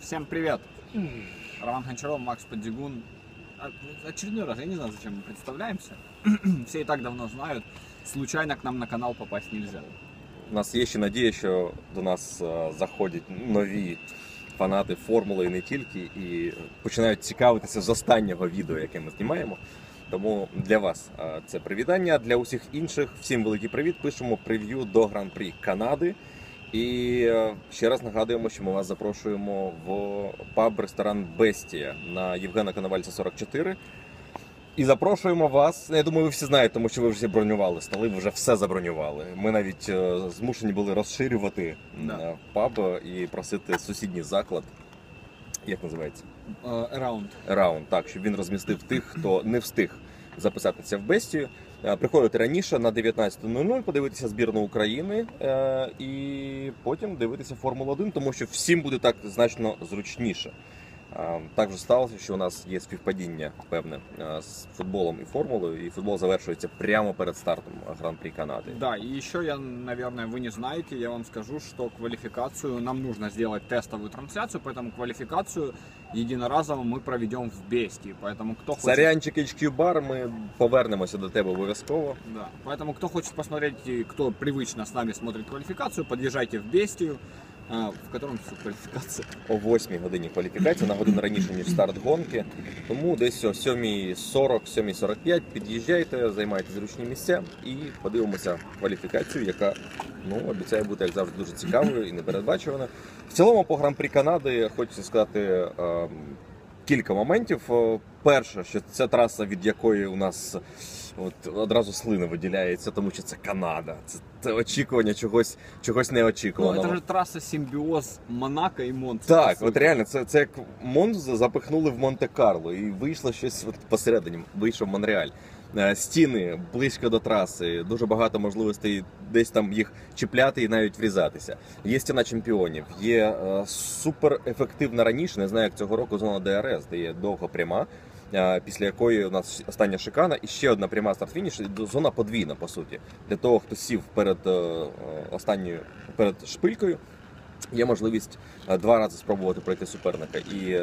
Всем привет! Роман Гончаров, Макс Поддигун. А, Очередной раз, я не знаю, зачем мы представляемся. Все и так давно знают. Случайно к нам на канал попасть нельзя. У нас є ще надія, що до нас е, заходять нові фанати формули і не тільки, і починають цікавитися з останнього відео, яке ми знімаємо. Тому для вас е, це привітання. Для усіх інших всім великий привіт. Пишемо прев'ю до гран-прі Канади. І е, ще раз нагадуємо, що ми вас запрошуємо в паб-ресторан Бестія на Євгена Коновальця 44. І запрошуємо вас. Я думаю, ви всі знаєте, тому що ви вже бронювали столи, ви вже все забронювали. Ми навіть е, змушені були розширювати Да. е, паб і просити сусідній заклад. Як називається? Раунд. Раунд, так, щоб він розмістив тих, хто не встиг записатися в Бестію. Е, Приходити раніше на 19.00, подивитися збірну України е, і потім дивитися Формулу 1, тому що всім буде так значно зручніше. Е, Так вже сталося, що у нас є співпадіння певне е, з футболом і формулою, і футбол завершується прямо перед стартом Гран-прі Канади. Да, и еще я, наверное, вы не знаете, я вам скажу, что квалификацию нам нужно сделать тестовую трансляцию, поэтому квалификацию единоразово мы проведем в Бестии. Поэтому кто хочет... Сарянчик HQ Бар, ми повернемося до тебе обов'язково. Да. Поэтому кто хочет посмотреть, и кто привычно с нами смотрит квалификацию, подъезжайте в Бестию, А, в котором все квалификация. о 8 годині кваліфікація на годину раніше, ніж старт гонки. Тому десь о 7.40, 7.45 під'їжджайте, займайте зручні місця і подивимося кваліфікацію, яка ну, обіцяє бути, як завжди, дуже цікавою і непередбачуваною. В цілому по гран-прі Канади хочеться сказати ем, кілька моментів. Перше, що це траса, від якої у нас от одразу слина виділяється, тому що це Канада. Це, це очікування чогось, чогось Ну, неочікуваного. это же трасса симбиоз Монако и Монца. Так, от реально, це, це як Монзу запихнули в Монте-Карло і вийшло щось от посередині, вийшов Монреаль. Е, Стіни близько до траси, дуже багато можливостей десь там їх чіпляти і навіть врізатися. Є стіна чемпіонів, є е, супер ефективна раніше, не знаю, як цього року зона ДРС, де є довго пряма. Після якої у нас остання шикана і ще одна пряма старт-фініш, зона подвійна по суті. Для того, хто сів перед е, е, останньою перед шпилькою, Є можливість е, два рази спробувати пройти суперника. І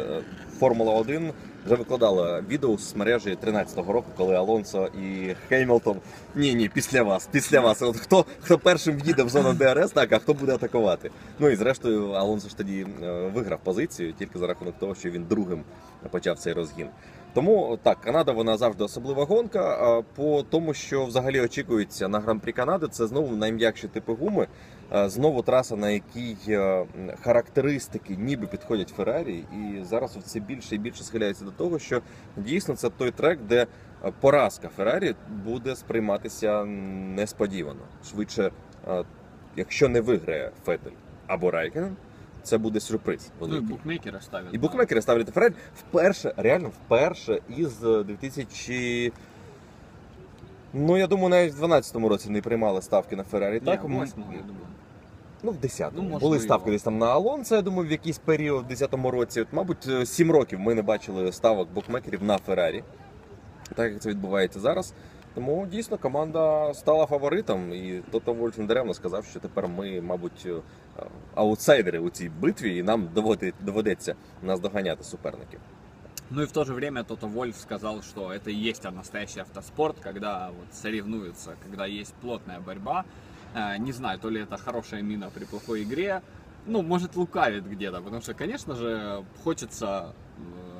Формула 1 вже викладала відео з мережі 13-го року, коли Алонсо і Хеймлтон. Ні, ні, після вас, після вас. От хто, хто першим в'їде в зону ДРС, так, а хто буде атакувати. Ну і зрештою, Алонсо ж тоді виграв позицію тільки за рахунок того, що він другим почав цей розгін. Тому так, Канада вона завжди особлива гонка. По тому, що взагалі очікується на гран-прі Канади, це знову найм'якші типи гуми. Е, Знову траса, на якій е, характеристики ніби підходять Феррарі, і зараз все більше і більше схиляється до того, що дійсно це той трек, де е, поразка Феррарі буде сприйматися несподівано. Швидше, якщо не виграє Фетель або Райкенен, це буде сюрприз. Ну и великий. букмекеры. І букмекери ставлять Феррарі вперше, реально вперше із е, 2000... Ну, я думаю, навіть в 12-му році не приймали ставки на Феррарі. Не, Так, в м- восьмом, я думаю. Ну, в 10-му. Ну, можливо. Були ставки десь там на Алонсо, я думаю, в якийсь період, в 10-му році. От, мабуть, е, 7 років ми не бачили ставок букмекерів на Феррарі. Так як це відбувається зараз. Тому дійсно команда стала фаворитом, і Тото Вольф недаремно сказав, що тепер ми, мабуть, е, аутсайдери у цій битві, і нам доводи- доведеться наздоганяти суперників. Ну и в то же время Тото Вольф сказал, что это и есть настоящий автоспорт, когда вот соревнуются, когда есть плотная борьба. Э, Не знаю, то ли это хорошая мина при плохой игре, ну, может, лукавит где-то, потому что, конечно же, хочется э,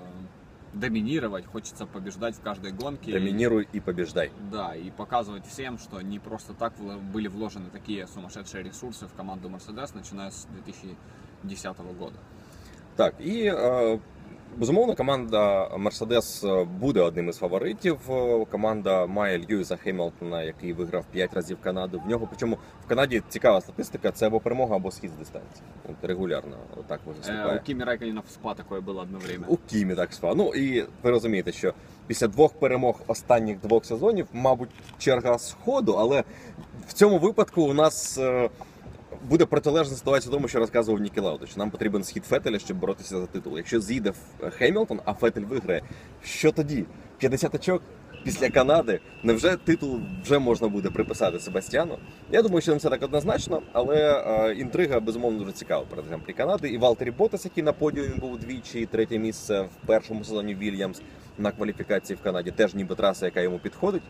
доминировать, хочется побеждать в каждой гонке. Домініруй і побіждай. Да, и показывать всем, что не просто так вла- были вложены такие сумасшедшие ресурсы в команду Mercedes, начиная с 2010 года. Так, і е, безумовно, команда Мерседес буде одним із фаворитів. Е, Команда має Льюіса Хемілтона, який виграв 5 разів Канаду. В нього причому в Канаді цікава статистика: це або перемога, або схід з дистанції. От регулярно так Э, виступає. у Кими Райконена в СПА такое было одно время. У Кімі так спав. Ну і ви розумієте, що після двох перемог останніх двох сезонів, мабуть, черга сходу, але в цьому випадку у нас е, буде протилежна ситуація тому, що розказував Нікі Лаудич. Нам потрібен схід Фетеля, щоб боротися за титул. Якщо з'їде Хемілтон, а Фетель виграє, що тоді? 50 очок після Канади. Невже титул вже можна буде приписати Себастьяну? Я думаю, що не все так однозначно, але е, інтрига безумовно дуже цікава перед Гран-прі Канади. І Валтері Ботас, який на подіумі був двічі, третє місце в першому сезоні Вільямс на кваліфікації в Канаді, теж ніби траса, яка йому підходить.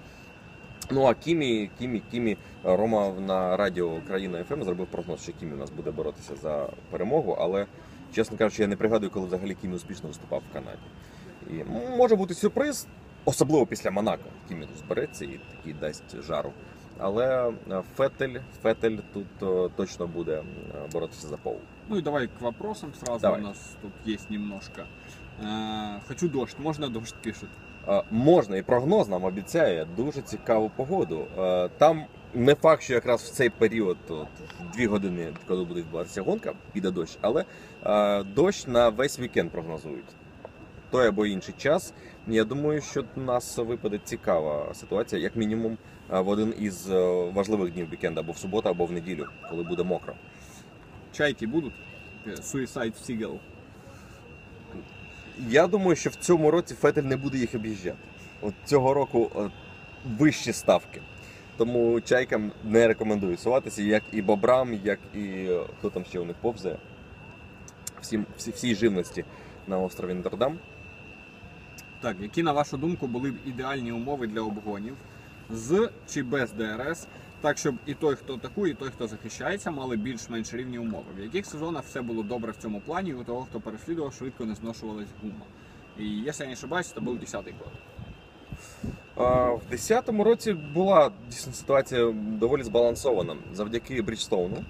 Ну а Кімі, Кімі, Кімі, Рома на радіо Україна ФМ зробив прогноз, що Кімі у нас буде боротися за перемогу, але чесно кажучи, я не пригадую, коли взагалі Кімі успішно виступав в Канаді. І може бути сюрприз, особливо після Монако. Кімі тут збереться і такий дасть жару. Але е, Фетель, Фетель тут е, точно буде е, боротися за пол. Ну и давай к вопросам сразу. Давай. У нас тут есть немножко. Э, Хочу дождь. Можно дождь пишет? Е, Можна і прогноз нам обіцяє дуже цікаву погоду. Е, Там не факт, що якраз в цей період, от, дві години, коли буде відбуватися гонка, піде дощ, але е, дощ на весь вікенд прогнозують. Той або інший час. Я думаю, що у нас випаде цікава ситуація, як мінімум, в один із важливих днів вікенду, або в суботу, або в неділю, коли буде мокро. Чайки будут? Э, Suicide Seagull. Я думаю, що в цьому році Фетель не буде їх об'їжджати. От цього року е, вищі ставки. Тому чайкам не рекомендую суватися, як і бобрам, як і е, хто там ще у них повзає. Всім, всі, всій живності на острові Нотр-Дам. Так, які на вашу думку були б ідеальні умови для обгонів з чи без ДРС, так щоб і той, хто атакує, і той, хто захищається, мали більш-менш рівні умови. В яких сезонах все було добре в цьому плані, і у того, хто переслідував, швидко не зношувалась гума. І якщо я не ошибаюсь, це був 10-й год. В 10-му році була дійсно ситуація доволі збалансована завдяки Бріджстоуну.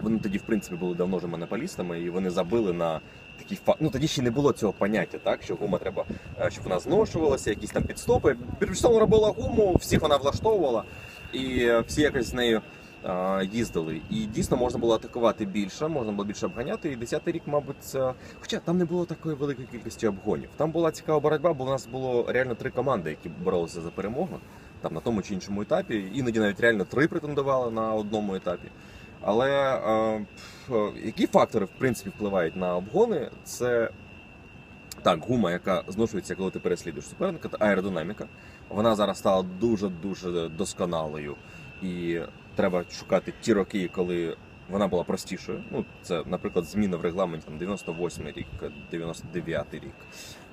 Вони тоді, в принципі, були давно вже монополістами, і вони забили на такий факт. Ну тоді ще не було цього поняття, так що гума треба, е, щоб вона зношувалася, якісь там підстопи. Бріджстоун робила гуму, всіх вона влаштовувала, і е, всі якось з нею е, їздили. І дійсно можна було атакувати більше, можна було більше обганяти. І 10-й рік, мабуть, це... хоча там не було такої великої кількості обгонів. Там була цікава боротьба, бо у нас було реально три команди, які боролися за перемогу там на тому чи іншому етапі. Іноді навіть реально три претендували на одному етапі. Але е, е, які фактори в принципі впливають на обгони? Це так, гума, яка зношується, коли ти переслідуєш суперника, та аеродинаміка. Вона зараз стала дуже дуже досконалою, і треба шукати ті роки, коли вона була простішою. Ну, це, наприклад, зміна в регламенті там 98 рік, 99 рік.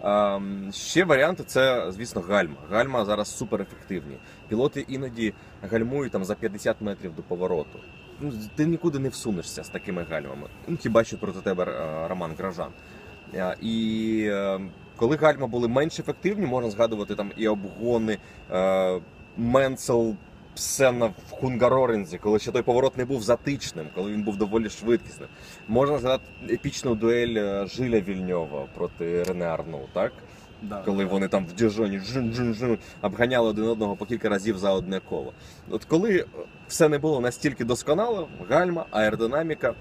А, ще варіанти це, звісно, гальма. Гальма зараз суперефективні. Пілоти іноді гальмують там за 50 метрів до повороту. Ну, ти нікуди не всунешся з такими гальмами. Ну, хіба що проти тебе е, Роман Гражан. І е, коли гальма були менш ефективні, можна згадувати там і обгони е, Менцел Сенна в Хунгарорензі, коли ще той поворот не був затичним, коли він був доволі швидкісним. Можна згадати епічну дуель е, Жиля Вільньова проти Рене Арну, так? Да. коли вони там в діжоні жин-жин-жин обганяли один одного по кілька разів за одне коло. От коли все не було настільки досконало, гальма, аеродинаміка,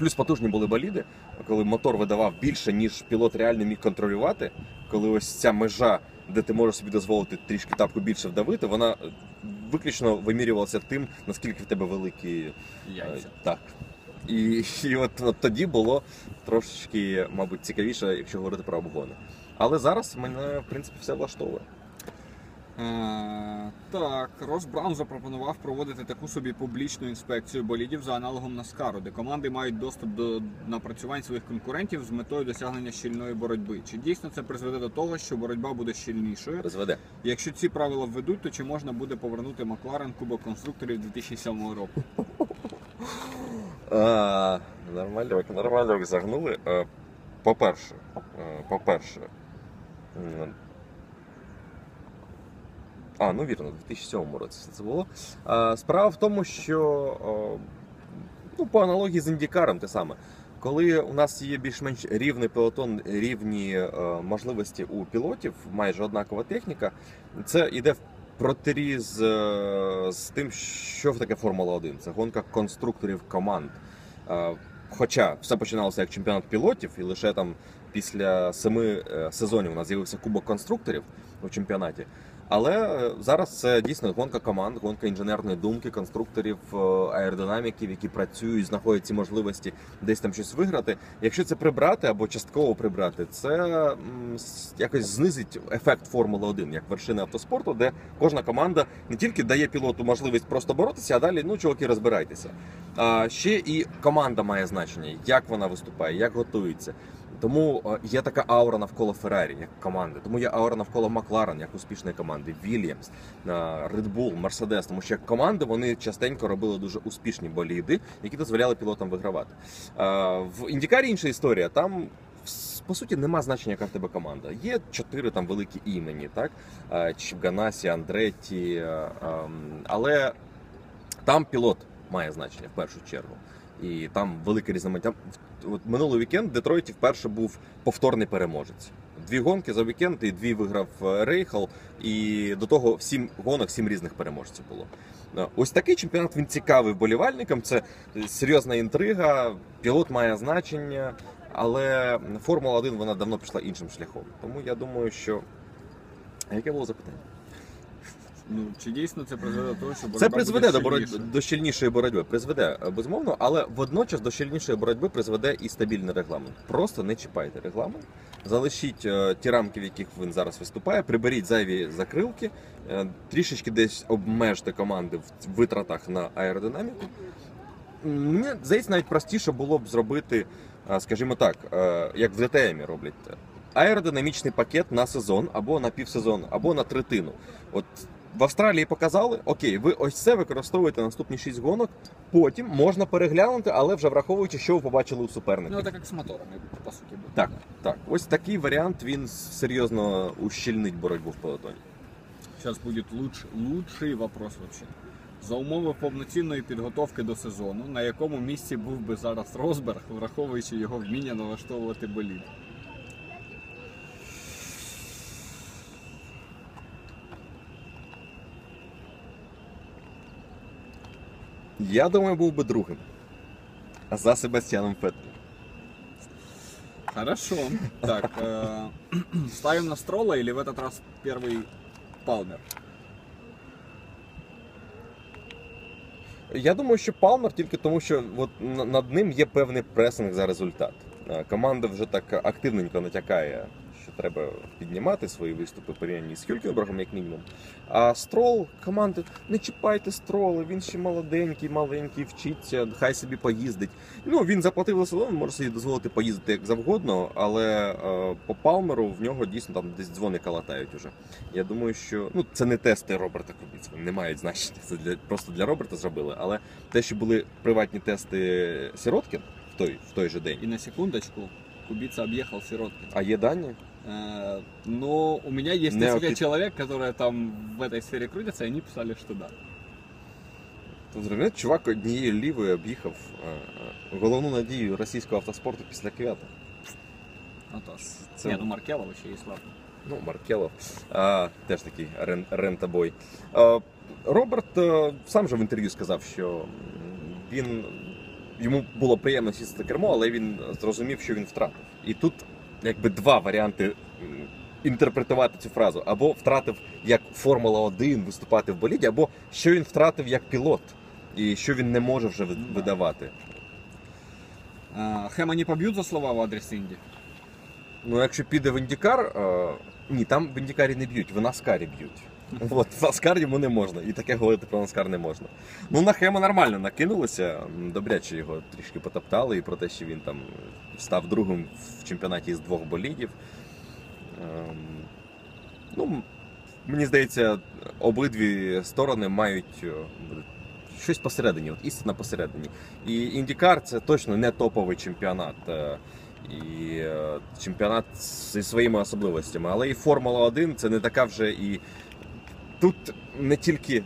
плюс потужні були боліди, коли мотор видавав більше, ніж пілот реально міг контролювати, коли ось ця межа, де ти можеш собі дозволити трішки тапку більше вдавити, вона виключно вимірювалася тим, наскільки в тебе великі Яйця. Е, Так. І, і от, от тоді було трошечки, мабуть, цікавіше, якщо говорити про обгони. Але зараз мене, в принципі, все влаштовує. Так, Рос Браун запропонував проводити таку собі публічну інспекцію болідів за аналогом Наскару, де команди мають доступ до напрацювань своїх конкурентів з метою досягнення щільної боротьби. Чи дійсно це призведе до того, що боротьба буде щільнішою? Розведе. Якщо ці правила введуть, то чи можна буде повернути Макларен Кубок конструкторів 2007 року? А, нормально, нормально загнули. Е, По-перше, е, по-перше. А, ну вірно, в 2007 році все це було. Справа в тому, що ну, по аналогії з індікаром те саме. Коли у нас є більш-менш рівний пелотон, рівні е, можливості у пілотів, майже однакова техніка, це йде в протиріз е, з тим, що таке Формула 1. Це гонка конструкторів команд. Хоча все починалося як чемпіонат пілотів, і лише там після семи е, сезонів у нас з'явився кубок конструкторів у чемпіонаті. Але е, зараз це дійсно гонка команд, гонка інженерної думки, конструкторів, е, аеродинаміків, які працюють, знаходять ці можливості десь там щось виграти. Якщо це прибрати або частково прибрати, це якось знизить ефект Формули 1 як вершини автоспорту, де кожна команда не тільки дає пілоту можливість просто боротися, а далі ну чуваки, розбирайтеся. А ще і команда має значення, як вона виступає, як готується. Тому е, є така аура навколо Феррарі, як команди. Тому є аура навколо Макларен, як успішної команди, Вільямс, е, Red Bull, Mercedes. Тому що як команди вони частенько робили дуже успішні боліди, які дозволяли пілотам вигравати. Е, В Індікарі інша історія. Там по суті нема значення, яка в тебе команда. Є чотири там великі імені, так Е, Чіп Ганасі, Андретті, е, ем, але там пілот має значення в першу чергу. І там велике різноманіття. От минулий вікенд в Детройті вперше був повторний переможець. Дві гонки за вікенд і дві виграв е, Рейхал. І до того сім гонок сім різних переможців було. Е, Ось такий чемпіонат він цікавий вболівальникам. Це серйозна інтрига, пілот має значення, але Формула 1 вона давно пішла іншим шляхом. Тому я думаю, що. Яке було запитання? Ну, чи дійсно це призведе до того, що Це призведе до боротьби до щільнішої боротьби. Призведе е, безумовно, але водночас до щільнішої боротьби призведе і стабільний регламент. Просто не чіпайте регламент, залишіть е, ті рамки, в яких він зараз виступає, приберіть зайві закрилки, е, трішечки десь обмежте команди в витратах на аеродинаміку. Мені здається, навіть простіше було б зробити, е, скажімо так, е, як в ДТМі роблять. Аеродинамічний пакет на сезон або на півсезон, або на третину. От в Австралії показали, окей, ви ось це використовуєте наступні 6 гонок, потім можна переглянути, але вже враховуючи, що ви побачили у суперників. Ну, это как с моторами, по сути. будет. Так, так, ось такий варіант він серйозно ущільнить боротьбу в пелотоні. Сейчас будет луч, лучший вопрос вообще. За умови повноцінної підготовки до сезону, на якому місці був би зараз Росберг, враховуючи його вміння налаштовувати болід? Я думаю, був би другим. За Себастьяном Феттелем. Хорошо. Так, э, ставим на Строла или в этот раз первый Палмер? Я думаю, що Палмер тільки тому, що от на- над ним є певний пресинг за результат. Е, Команда вже так активненько натякає, що треба піднімати свої виступи порівнянні з Хюлькенбергом, як мінімум. А строл команди не чіпайте строли, він ще молоденький, маленький, вчиться, хай собі поїздить. Ну він заплатив за сезон, може собі дозволити поїздити як завгодно, але е, по Палмеру в нього дійсно там десь дзвони калатають уже. Я думаю, що ну це не тести Роберта Кубіцького, не мають значення. Це для просто для Роберта зробили. Але те, що були приватні тести Сіроткін в той в той же день, И на секундочку, Кубица объехал Сироткин. а є дані. Э, Но у меня есть Не, несколько окей. человек, которые там в этой сфере крутятся, и они писали, что да. Тут зрозуміло, чувак однією лівою об'їхав е, е, головну надію російського автоспорту після квята. Ну, то, Це- Не, ну Маркелов еще есть, ладно. Ну, Маркелов, а, теж такий рен, рентобой. А, Роберт е, сам же в інтерв'ю сказав, що м, він йому було приємно сісти за кермо, але він зрозумів, що він втратив. І тут якби два варіанти інтерпретувати цю фразу: або втратив як Формула 1 виступати в боліді, або що він втратив як пілот, і що він не може вже видавати. А, Хэма не поб'ють за слова в адрес Інді? Ну, якщо піде в Індікар, е, ні, там в Індікарі не б'ють, в Наскарі б'ють. От, Наскар йому не можна, і таке говорити про Наскар не можна. Ну, на Хема нормально накинулося, добряче його трішки потоптали, і про те, що він там став другим в чемпіонаті з двох болідів. Ем, ну, мені здається, обидві сторони мають е, щось посередині, от істина посередині. І Індікар це точно не топовий чемпіонат. е, І е, чемпіонат зі своїми особливостями. Але і Формула 1 це не така вже і. Тут не тільки.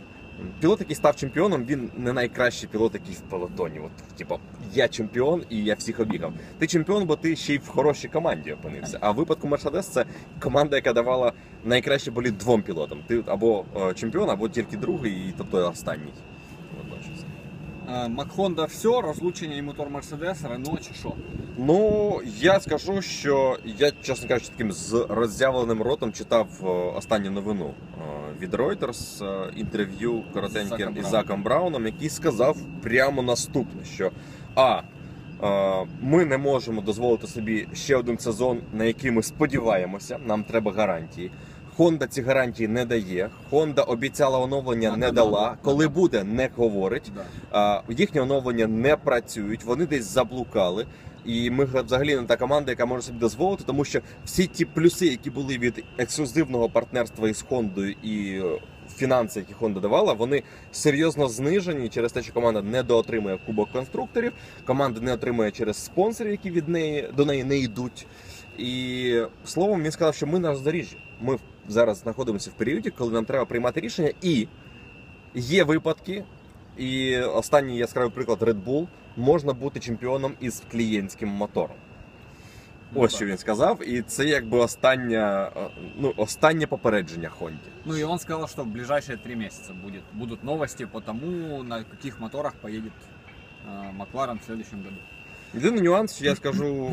Пілот, який став чемпіоном, він не найкращий пілот, який в пелотоні. От, типу, я чемпіон і я всіх обігав. Ти чемпіон, бо ти ще й в хорошій команді опинився. А в випадку Мерседес це команда, яка давала найкраще боліт двом пілотам. Ти або е, чемпіон, або тільки другий, і тобто останній. А, Макхонда все, розлучення і мотор Мерседес, Рено чи що? Ну, я скажу, що я, чесно кажучи, таким з роззявленим ротом читав е, останню новину е, від Reuters е, інтерв'ю коротеньке Заком із. Заком Брауном, який сказав прямо наступне: що а. е, Ми не можемо дозволити собі ще один сезон, на який ми сподіваємося. Нам треба гарантії. Honda ці гарантії не дає. Honda обіцяла оновлення, А, не да, дала. да, Коли да. буде, не говорить. Да. А, їхні оновлення не працюють, вони десь заблукали. І ми взагалі не та команда, яка може собі дозволити, тому що всі ті плюси, які були від ексклюзивного партнерства із Хондою і е, фінанси, які Honda давала, вони серйозно знижені через те, що команда не доотримує кубок конструкторів, команда не отримує через спонсорів, які від неї до неї не йдуть. І словом, він сказав, що ми на роздоріжжі. Ми зараз знаходимося в періоді, коли нам треба приймати рішення, і є випадки, і останній яскравий приклад Red Bull, можна бути чемпіоном із клієнтським мотором. Ну, Ось так. що він сказав, і це якби останнє, е, ну, останнє попередження Хонді. Ну и он сказал, что в ближайшие три месяца будет, будут новости по тому, на каких моторах поедет э, Макларен в следующем году. Єдиний нюанс, що я скажу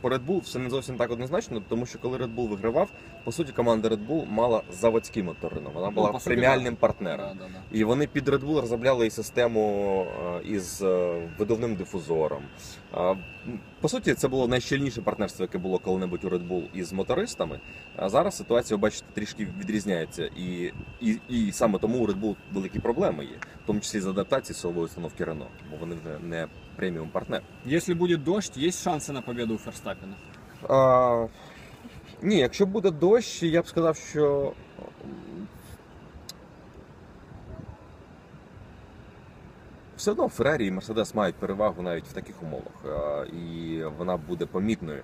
по Red Bull, все не зовсім так однозначно, тому що коли Red Bull вигравав, по суті, команда Red Bull мала заводські мотори. Вона була Ну, преміальним партнером. Да, да, да. І вони під Red Bull розробляли і систему е, із е, видувним дифузором. По суті, це було найщільніше партнерство, яке було коли-небудь у Red Bull із мотористами. А зараз ситуація, бачите, трішки відрізняється. І, і, і саме тому у Red Bull великі проблеми є, в тому числі з адаптацією силової установки Renault, бо вони вже не преміум партнер. Если будет дождь, есть шанси на победу у Ферстаппина? А, ні, якщо буде дощ, я б сказав, що. Все одно Феррарі і Мерседес мають перевагу навіть в таких умовах, і вона буде помітною.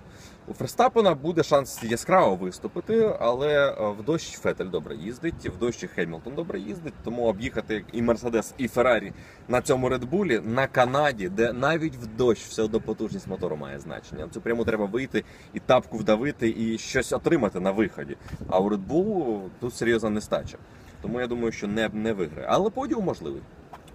У Ферстапена буде шанс яскраво виступити, але в дощ Фетель добре їздить, в дощ і Хемілтон добре їздить, тому об'їхати і Мерседес, і Феррарі на цьому Редбулі на Канаді, де навіть в дощ все одно потужність мотору має значення. Цю пряму треба вийти і тапку вдавити, і щось отримати на виході. А у Bull тут серйозна нестача. Тому я думаю, що не, не виграє. Але подіум можливий.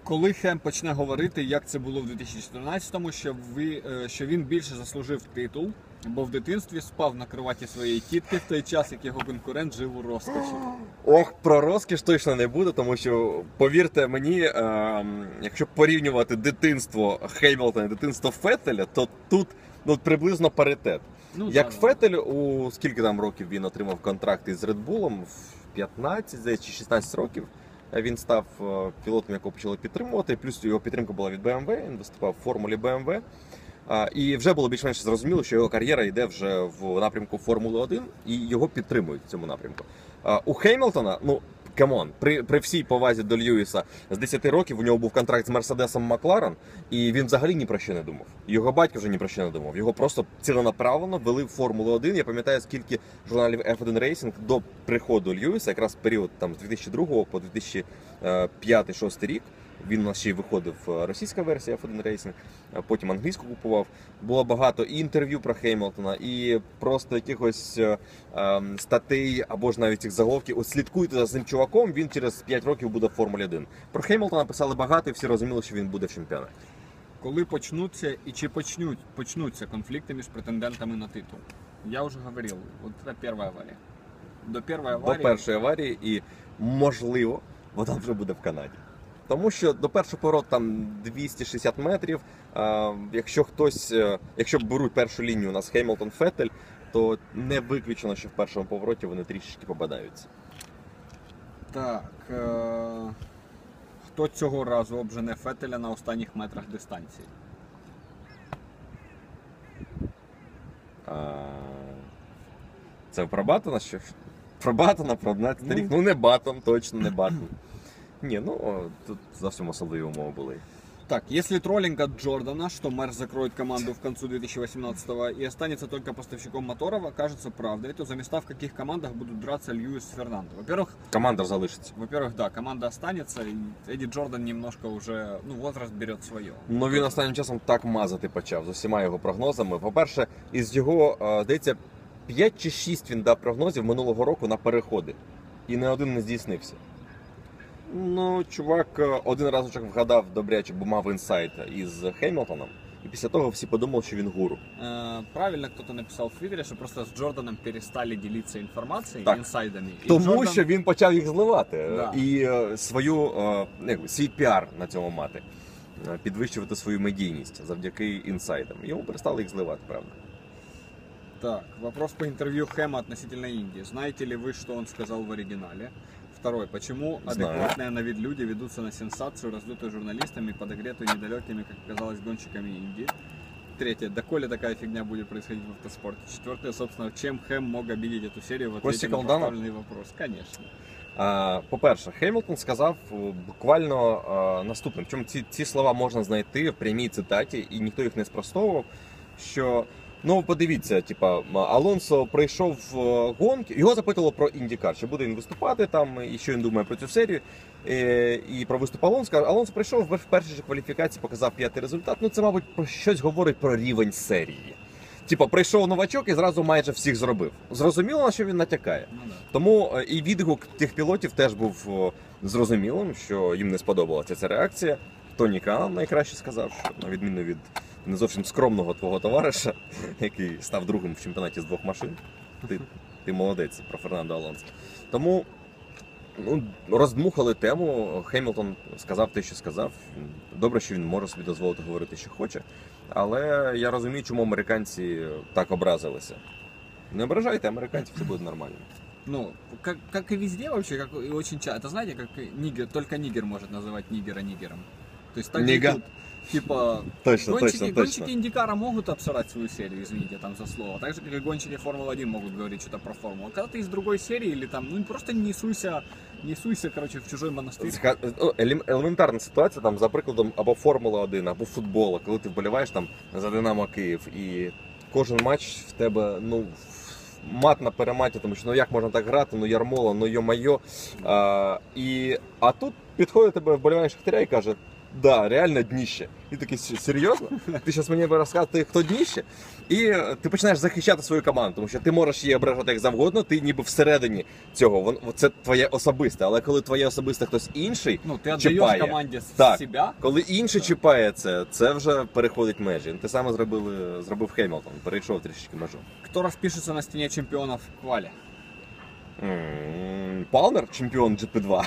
Коли Хем почне говорити, як це було в 2014-му, що, ви, е, що він більше заслужив титул, бо в дитинстві спав на кроваті своєї тітки в той час, як його конкурент жив у розкоші. Ох, про розкіш точно не буде, тому що повірте мені, ем, якщо порівнювати дитинство Хеймлтона і дитинство Феттеля, то тут ну, приблизно паритет. Ну, Як да. Феттель, у скільки там років він отримав контракт із Bull? В 15, чи 16 років. Він став е, пілотом, якого почали підтримувати. Плюс його підтримка була від BMW, він виступав в формулі BMW. І вже було більш-менш зрозуміло, що його кар'єра йде вже в напрямку Формули 1 і його підтримують в цьому напрямку. У Хеймлтона, ну камон, при, при всій повазі до Льюіса, з 10 років у нього був контракт з Мерседесом Макларен, і він взагалі ні про що не думав. Його батько вже ні про що не думав. Його просто ціленаправлено вели в Формулу 1. Я пам'ятаю, скільки журналів F1 Racing до приходу Льюіса, якраз період там з 2002 по 2005-2006 рік. Він у нас ще й виходив е, російська версія F1 Racing, потім англійську купував. Було багато і інтерв'ю про Хеймлтона, і просто якихось е, ем, статей або ж навіть цих заголовків. От слідкуйте за цим чуваком, він через 5 років буде в Формулі 1. Про Хеймлтона писали багато, і всі розуміли, що він буде в чемпіонаті. Коли почнуться і чи почнуть, почнуться конфлікти між претендентами на титул? Я вже говорив, от це перша аварія. До першої аварії До першої аварії, і можливо, вона вже буде в Канаді. Тому що до першого повороту там 260 метрів. Якщо хтось, е, якщо беруть першу лінію у нас Хеймлтон Феттель, то не виключено, що в першому повороті вони трішечки попадаються. Так. Е- хто цього разу обжене Фетеля на останніх метрах дистанції? А, це про Батона що? Про Батона, про 11 Ну. рік. Ну не Батон, точно не Батон. Ні, ну о, тут зовсім особливі умови були. Так, если троллинг от Джордана, что Мерс закроет команду в концу 2018 и останется только поставщиком моторов, окажется правдой, то за места в каких командах будут драться Льюис с Фернандо? Во-первых, Команда залишиться. во-первых, да, команда останется, и Эдди Джордан немножко уже, ну, возраст берет свое. Ну він останнім часом так мазати почав з усіма його прогнозами. По-перше, із його, е, здається, 5 чи 6 він дав прогнозів минулого року на переходи. І не один не здійснився. Ну, чувак е, один разочок вгадав добряче, бо мав інсайт із Хеймлтоном. і після того всі подумали, що він гуру. Э, Правильно кто-то написал в Твиттере, что просто с Джорданом перестали делиться информацией, Так. инсайдами. И Тому Джордан- що він почав їх зливати Да. і е, свою е, як, свій піар на цьому мати, Е, підвищувати свою медійність завдяки інсайдам. Йому перестали їх зливати, правда. Так, вопрос по интервью Хэма относительно Индии. Знаете ли вы, что он сказал в оригинале? Второй. Почему Знаю. адекватные на вид люди ведутся на сенсацию, раздутую журналистами, подогретую недалекими, как оказалось, гонщиками Индии? Третье. Доколе такая фигня будет происходить в автоспорте? Четвертое. Собственно, чем Хэм мог обидеть эту серию в ответе Костя на Колданов? поставленный вопрос? Конечно. А, По-перше, Хемілтон сказав е, буквально а, наступне. Причому ці, ці слова можна знайти в прямій цитаті, і ніхто їх не спростовував. Що ну подивіться, типа Алонсо прийшов в е, гонки, його запитувало про індікар, чи буде він виступати там, і що він думає про цю серію. Е, І про виступ Алонсо. Алонсо прийшов в першій же кваліфікації, показав п'ятий результат. Ну це, мабуть, про щось говорить про рівень серії. Типа, прийшов новачок і зразу майже всіх зробив. Зрозуміло, на що він натякає. Ну. Тому е, і відгук тих пілотів теж був зрозумілим, що їм не сподобалася ця реакція. Тоні Кан найкраще сказав, що на відміну від не зовсім скромного твого товариша, який став другим в чемпіонаті з двох машин. Ти, ти молодець про Фернандо Алонсо. Тому ну, роздмухали тему. Хемілтон сказав те, що сказав. Добре, що він може собі дозволити говорити, що хоче. Але я розумію, чому американці так образилися. Не ображайте американців, все буде нормально. Ну, как, как и везде вообще, как и очень часто. Это знаете, как нигер, только нигер может называть нигера нигером. То есть так же и тут, типа, Точно, гонщики, точно, гонщики точно. Индикара могут обсирать свою серию, извините, там за слово. Так же, как и гонщики Формулы-1 могут говорить что-то про Формулу. Когда ты из другой серии или там, ну просто не суйся, не суйся, короче, в чужой монастырь. Зга- ну, елем- Елементарна ситуація, там, за прикладом, або Формула 1, або футбол, коли ти вболіваєш там за Динамо Київ, і кожен матч в тебе, ну. Мат на перематі, тому що ну як можна так грати, ну ярмола, ну йо-майо. А, і, а тут підходить тебе вболівальник Шахтаря і каже: да, реально дніще. І такий серйозно? Ти зараз мені розказати, хто дніще? І е, ти починаєш захищати свою команду, тому що ти можеш її ображати як завгодно, ти ніби всередині цього. Це твоє особисте, але коли твоє особисте хтось інший, Ну, отдаешь Чапая. команде Так. себя. коли інший чіпає це, це вже переходить межі. Те саме зробили, зробив Хемілтон, перейшов трішечки межу. Кто распишется на стене чемпионов в квале? М, Палмер, чемпіон GP2.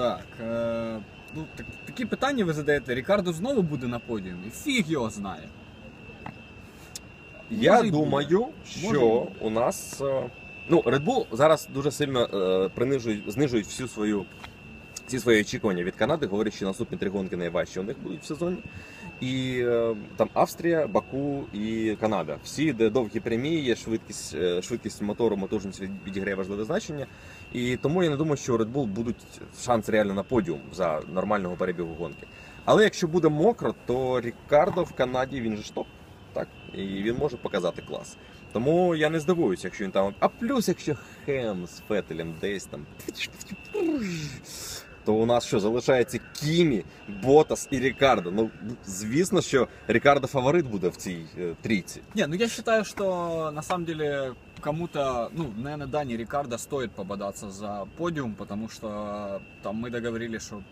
Так, е, ну, так, такі питання ви задаєте. Рікардо знову буде на подіумі? Фіг його знає. Я Може думаю, що Може. у нас. е, Ну, Red Bull зараз дуже сильно е, принижують, знижують всю свою. Всі свої очікування від Канади, говорять, що наступні три гонки найважчі у них будуть в сезоні. І е, там Австрія, Баку і Канада. Всі, де довгі прямі, є швидкість, е, швидкість мотору, мотужність відіграє важливе значення. І тому я не думаю, що у Red Bull будуть шанси реально на подіум за нормального перебігу гонки. Але якщо буде мокро, то Рікардо в Канаді він же топ. Так, і він може показати клас. Тому я не здивуюся, якщо він там. А плюс, якщо Хем з Фетелем десь там. То у нас що залишається Кімі, Ботас і Рікардо. Ну, звісно, що Рікардо фаворит буде в цій е, трійці. Не, ну я считаю, что на самом деле кому-то, ну, наверное, Дани Рикардо стоит пободаться за подиум, потому что там мы договорились, что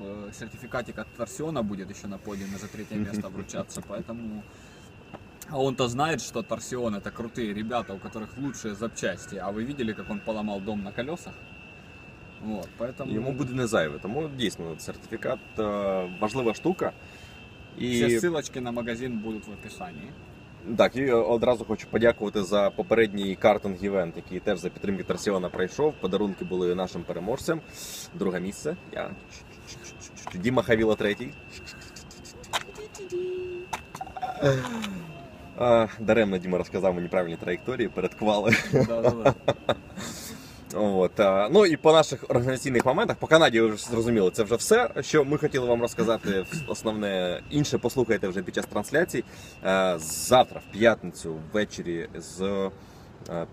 э, сертификатик от Торсиона будет еще на подиуме за третье место вручаться, поэтому... А он-то знает, что Торсион это крутые ребята, у которых лучшие запчасти. А вы видели, как он поломал дом на колесах? Вот, поэтому... Йому буде не зайве. Тому дійсно сертифікат е, важлива штука. І Все ссылочки на магазин будут в описании. Так, і одразу хочу подякувати за попередній картинг івент, який теж за підтримки Торсіона пройшов. Подарунки були нашим переможцям. Друге місце. Я Діма Хавіла третій. Даремно Діма розказав мені правильні траєкторії перед квали. Да-да-да. От, ну і по наших організаційних моментах, по Канаді ви вже зрозуміли, це вже все, що ми хотіли вам розказати. Основне інше послухайте вже під час трансляцій. Е, Завтра, в п'ятницю, ввечері з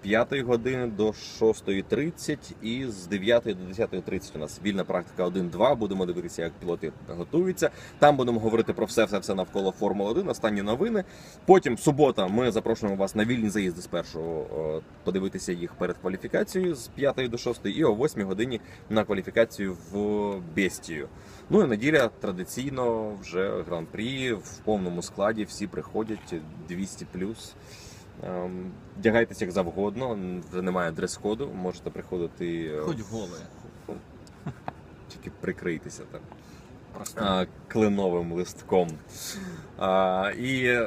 5 години до 6.30 і з 9 до 10.30 у нас вільна практика 1-2. Будемо дивитися, як пілоти готуються. Там будемо говорити про все, все, все навколо Формули 1, останні новини. Потім субота ми запрошуємо вас на вільні заїзди спершу е, подивитися їх перед кваліфікацією з 5 до 6 і о 8 годині на кваліфікацію в Бестію. Ну і неділя традиційно вже гран-прі в повному складі. Всі приходять 200 Ем, Вдягайтесь як завгодно, вже немає дрес-коду, можете приходити Хоч голе. тільки прикрийтеся там а, кленовим листком. А, і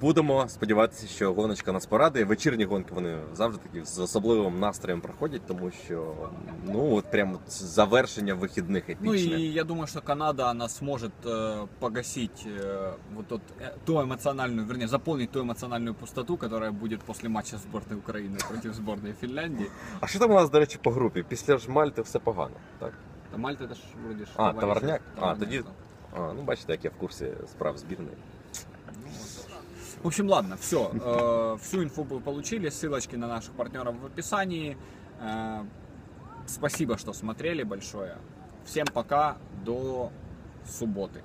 будемо сподіватися, що гоночка нас порадує. Вечірні гонки вони завжди такі з особливим настроєм проходять, тому що ну от прямо завершення вихідних Ну епічне. и я думаю, что Канада, она сможет э, погасить э, вот тот, э, ту эмоциональную, вернее, заполнить ту эмоциональную пустоту, которая будет после матча сборной Украины против сборной Финляндии. А що там у нас, до речі, по групі? Після ж Мальти все погано, так? Та Мальта это ж вроді. А, а, товарняк? А, тоді. А, ну бачите, як я в курсе справ збірної. Ну, в общем, ладно, все. Э, всю инфу вы получили, ссылочки на наших партнеров в описании. Э, спасибо, что смотрели большое. Всем пока, до субботы.